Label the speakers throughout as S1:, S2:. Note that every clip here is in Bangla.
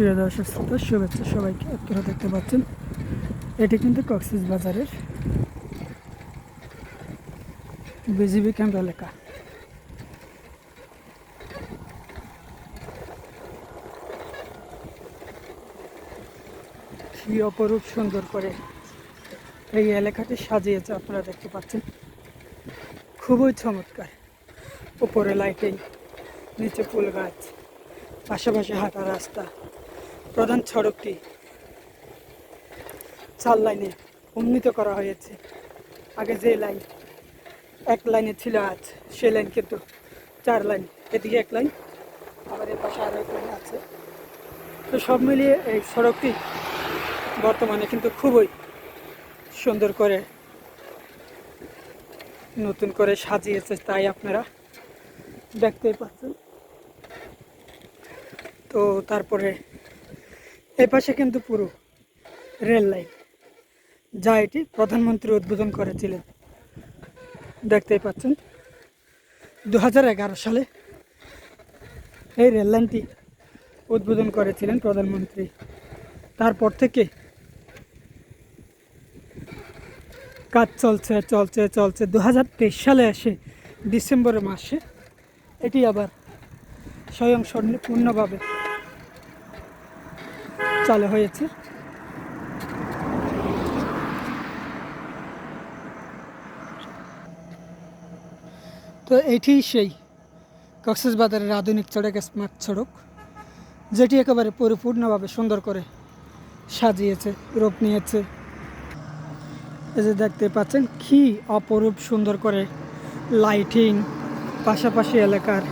S1: প্রিয় দর্শক শ্রোতা, শুভেচ্ছা সবাইকে আপনারা দেখতে পাচ্ছেন। এটি কিন্তু কক্সিস বাজারের বিজিবি ক্যাম্প এলাকা কি অপরূপ সুন্দর করে এই এলাকাটি সাজিয়েছে আপনারা দেখতে পাচ্ছেন। খুবই চমৎকার। উপরে লাইটিং নিচে ফুল গাছ, পাশাপাশি হাঁটা রাস্তা। প্রধান সড়কটি চার লাইনে উন্নীত করা হয়েছে। আগে যে লাইন এক লাইনে ছিল আজ, সে লাইন কিন্তু চার লাইন, এদিকে এক লাইন, আবার এর পাশে আরও এক লাইন আছে। তো সব মিলিয়ে এই সড়কটি বর্তমানে কিন্তু খুবই সুন্দর করে নতুন করে সাজিয়েছে, তাই আপনারা দেখতেই পাচ্ছেন। তো তারপরে এ পাশে কিন্তু পুরো রেল লাইন, যা এটি প্রধানমন্ত্রী উদ্বোধন করেছিলেন। দেখতেই পাচ্ছেন দু হাজার এগারো সালে এই রেল লাইনটি উদ্বোধন করেছিলেন প্রধানমন্ত্রী। তারপর থেকে কাজ চলছে চলছে চলছে। দু হাজার তেইশ সালে এসে ডিসেম্বর মাসে এটি আবার স্বয়ং পূর্ণভাবে চালু হয়েছে। তো এটি সেই কক্সবাজারের আধুনিক সড়ক স্মার্ট সড়ক যেটি একেবারে পরিপূর্ণভাবে সুন্দর করে সাজিয়েছে, রূপ নিয়েছে। এই যে দেখতে পাচ্ছেন, কি অপরূপ সুন্দর করে লাইটিং, পাশাপাশি এলাকার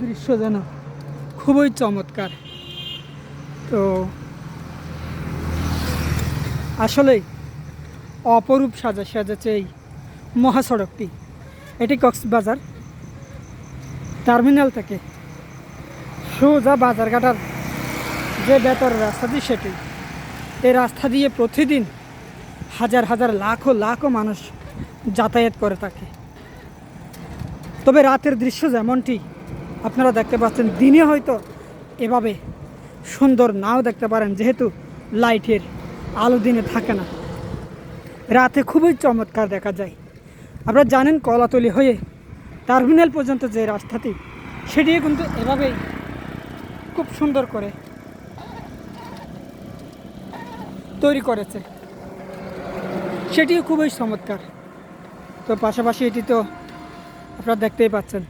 S1: দৃশ্য যেন খুবই চমৎকার। তো আসলেই অপরূপ সাজা সাজাচ্ছে এই মহাসড়কটি। এটি কক্সবাজার টার্মিনাল থেকে সোজা বাজারঘাটার যে বেতর রাস্তাটি সেটি। এই রাস্তা দিয়ে প্রতিদিন হাজার হাজার লাখো লাখো মানুষ যাতায়াত করে থাকে। তবে রাতের দৃশ্য যেমনটি আপনারা দেখতে পাচ্ছেন, দিনে হয়তো এভাবে সুন্দর নাও দেখতে পারেন, যেহেতু লাইটের আলো দিনে থাকে না। রাতে খুবই চমৎকার দেখা যায়। আপনারা জানেন কলাতলি হয়ে টার্মিনাল পর্যন্ত যে রাস্তাটি সেটিও কিন্তু এভাবেই খুব সুন্দর করে তৈরি করেছে। সেটিও খুবই চমৎকার। তো পাশাপাশি এটি তো আপনারা দেখতেই পাচ্ছেন।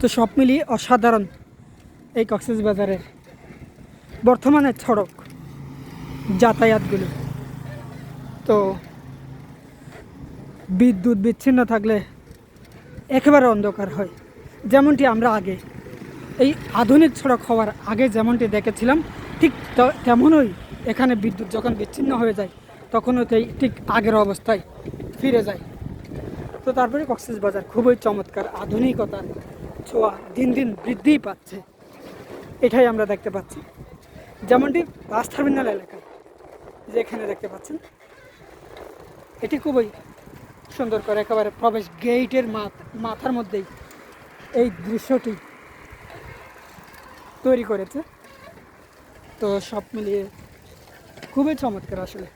S1: তো সব মিলিয়ে অসাধারণ এই কক্সবাজারের বর্তমানে সড়ক যাতায়াতগুলো। তো বিদ্যুৎ বিচ্ছিন্ন থাকলে একেবারে অন্ধকার হয়, যেমনটি আমরা আগে। এই আধুনিক সড়ক হওয়ার আগে যেমনটি দেখেছিলাম, ঠিক তেমনই এখানে বিদ্যুৎ যখন বিচ্ছিন্ন হয়ে যায়, তখনও ঠিক আগের অবস্থায় ফিরে যায়। তো তারপরে কক্সবাজার খুবই চমৎকার, আধুনিকতার ছোঁয়া দিন দিন বৃদ্ধিই পাচ্ছে। এটাই আমরা দেখতে পাচ্ছি। যেমনটি বাস টার্মিনাল এলাকায় যেখানে দেখতে পাচ্ছেন, এটি খুবই সুন্দর করে একেবারে প্রবেশ গেটের মাথার মধ্যেই এই দৃশ্যটি তৈরি করেছে। তো সব মিলিয়ে খুবই চমৎকার আসলে।